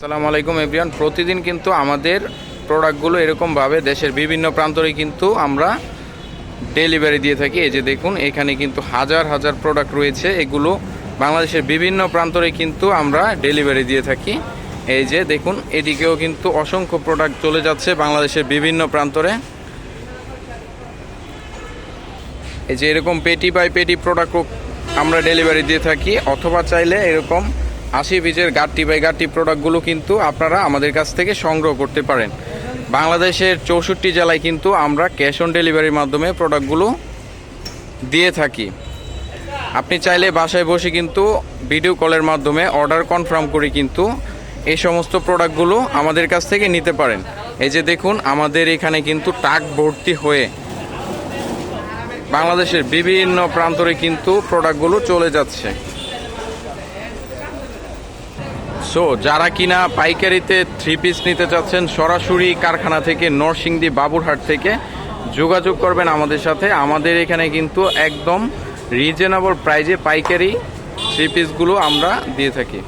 আসসালামু আলাইকুম, এভরিওয়ান। প্রতিদিন কিন্তু আমাদের প্রোডাক্টগুলো এরকমভাবে দেশের বিভিন্ন প্রান্তরে কিন্তু আমরা ডেলিভারি দিয়ে থাকি। এই যে দেখুন, এখানে কিন্তু হাজার হাজার প্রোডাক্ট রয়েছে। এগুলো বাংলাদেশের বিভিন্ন প্রান্তরে কিন্তু আমরা ডেলিভারি দিয়ে থাকি। এই যে দেখুন, এদিকেও কিন্তু অসংখ্য প্রোডাক্ট চলে যাচ্ছে বাংলাদেশের বিভিন্ন প্রান্তরে। এই যে এরকম পেটি বাই পেটি প্রোডাক্টও আমরা ডেলিভারি দিয়ে থাকি, অথবা চাইলে এরকম আশি বীজের গাট্টি বাই গাট্টি প্রোডাক্টগুলো কিন্তু আপনারা আমাদের কাছ থেকে সংগ্রহ করতে পারেন। বাংলাদেশের চৌষট্টি জেলায় কিন্তু আমরা ক্যাশ অন ডেলিভারির মাধ্যমে প্রোডাক্টগুলো দিয়ে থাকি। আপনি চাইলে বাসায় বসে কিন্তু ভিডিও কলের মাধ্যমে অর্ডার কনফার্ম করে কিন্তু এই সমস্ত প্রোডাক্টগুলো আমাদের কাছ থেকে নিতে পারেন। এই যে দেখুন, আমাদের এখানে কিন্তু টাক ভর্তি হয়ে বাংলাদেশের বিভিন্ন প্রান্তরে কিন্তু প্রোডাক্টগুলো চলে যাচ্ছে। সো যারা কিনা পাইকারিতে থ্রি পিস নিতে চাচ্ছেন, সরাসরি কারখানা থেকে নরসিংদী বাবুরহাট থেকে যোগাযোগ করবেন আমাদের সাথে। আমাদের এখানে কিন্তু একদম রিজনেবল প্রাইজে পাইকারি থ্রি পিসগুলো আমরা দিয়ে থাকি।